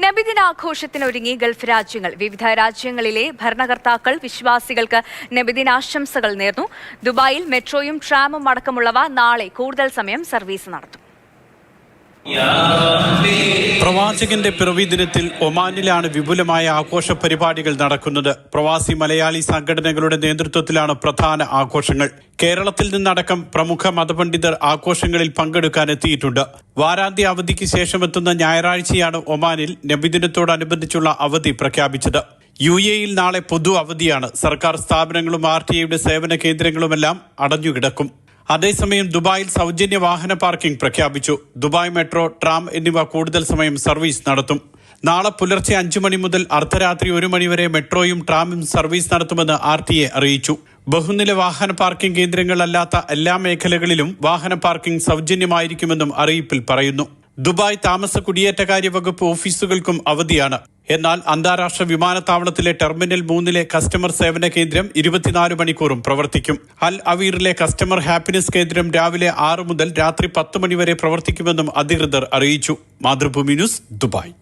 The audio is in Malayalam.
നബിദിനാഘോഷത്തിനൊരുങ്ങി ഗൾഫ് രാജ്യങ്ങൾ വിവിധ രാജ്യങ്ങളിലെ ഭരണകർത്താക്കൾ വിശ്വാസികൾക്ക് നബിദിനാശംസകൾ നേർന്നു. ദുബായിൽ മെട്രോയും ട്രാമും അടക്കമുള്ളവ നാളെ കൂടുതൽ സമയം സർവീസ് നടത്തും. പ്രവാചകന്റെ പിറവി ദിനത്തിൽ ഒമാനിലാണ് വിപുലമായ ആഘോഷ പരിപാടികൾ നടക്കുന്നത്. പ്രവാസി മലയാളി സംഘടനകളുടെ നേതൃത്വത്തിലാണ് പ്രധാന ആഘോഷങ്ങൾ. കേരളത്തിൽ നിന്നടക്കം പ്രമുഖ മതപണ്ഡിതർ ആഘോഷങ്ങളിൽ പങ്കെടുക്കാൻ എത്തിയിട്ടുണ്ട് വാരാന്ത്യ അവധിക്ക് ശേഷമെത്തുന്ന ഞായറാഴ്ചയാണ് ഒമാനിൽ നബിദിനത്തോടനുബന്ധിച്ചുള്ള അവധി പ്രഖ്യാപിച്ചത്. യു എയിൽ നാളെ പൊതു അവധിയാണ്. സർക്കാർ സ്ഥാപനങ്ങളും ആർ ടി ഐയുടെ സേവന കേന്ദ്രങ്ങളുമെല്ലാം അടഞ്ഞുകിടക്കും. അതേസമയം ദുബായിൽ സൗജന്യ വാഹന പാർക്കിംഗ് പ്രഖ്യാപിച്ചു. ദുബായ് മെട്രോ ട്രാം എന്നിവ കൂടുതൽ സമയം സർവീസ് നടത്തും. നാളെ പുലർച്ചെ അഞ്ചു മണി മുതൽ അർദ്ധരാത്രി ഒരു മണിവരെ മെട്രോയും ട്രാമും സർവീസ് നടത്തുമെന്ന് ആർ ടി എ അറിയിച്ചു. ബഹുനില വാഹന പാർക്കിംഗ് കേന്ദ്രങ്ങളല്ലാത്ത എല്ലാ മേഖലകളിലും വാഹന പാർക്കിംഗ് സൗജന്യമായിരിക്കുമെന്നും അറിയിപ്പിൽ പറയുന്നു. ദുബായ് താമസ കുടിയേറ്റകാര്യ വകുപ്പ് ഓഫീസുകൾക്കും അവധിയാണ്. എന്നാൽ അന്താരാഷ്ട്ര വിമാനത്താവളത്തിലെ ടെർമിനൽ മൂന്നിലെ കസ്റ്റമർ സേവന കേന്ദ്രം ഇരുപത്തിനാല് മണിക്കൂറും പ്രവർത്തിക്കും. അൽ അവീറിലെ കസ്റ്റമർ ഹാപ്പിനെസ് കേന്ദ്രം രാവിലെ ആറ് മുതൽ രാത്രി പത്ത് മണിവരെ പ്രവർത്തിക്കുമെന്നും അധികൃതർ അറിയിച്ചു. Mathrubhumi news Dubai.